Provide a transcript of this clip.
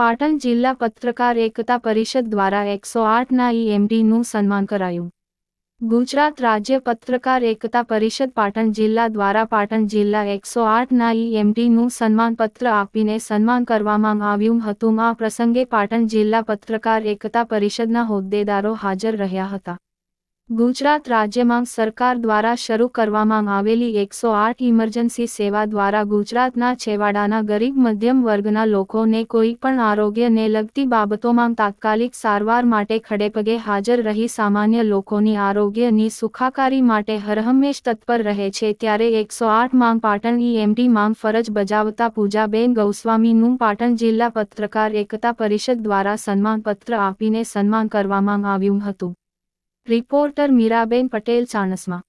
પાટણ જિલ્લા પત્રકાર એકતા પરિષદ દ્વારા એકસો આઠના ઈએમડીનું સન્માન કરાયું. ગુજરાત રાજ્ય પત્રકાર એકતા પરિષદ પાટણ જિલ્લા દ્વારા પાટણ જિલ્લા એકસો આઠના ઈએમટીનું સન્માનપત્ર આપીને સન્માન કરવામાં આવ્યું હતું. આ પ્રસંગે પાટણ જિલ્લા પત્રકાર એકતા પરિષદના હોદ્દેદારો હાજર રહ્યા હતા. ગુજરાત રાજ્યમાં સરકાર દ્વારા શરૂ કરવામાં આવેલી એકસો આઠ ઇમરજન્સી સેવા દ્વારા ગુજરાતના છેવાડાના ગરીબ મધ્યમ વર્ગના લોકોને કોઈ પણ આરોગ્યને લગતી બાબતોમાં તાત્કાલિક સારવાર માટે ખડેપગે હાજર રહી સામાન્ય લોકોની આરોગ્યની સુખાકારી માટે હરહંમેશ તત્પર રહે છે. ત્યારે એકસો આઠ માંગ પાટણ ઈએમટી માંગ ફરજ બજાવતા પૂજાબેન ગૌસ્વામીનું પાટણ જિલ્લા પત્રકાર એકતા પરિષદ દ્વારા સન્માનપત્ર આપીને સન્માન કરવામાં આવ્યું હતું. રિપોર્ટર મીરાબેન પટેલ ચાણસ્મા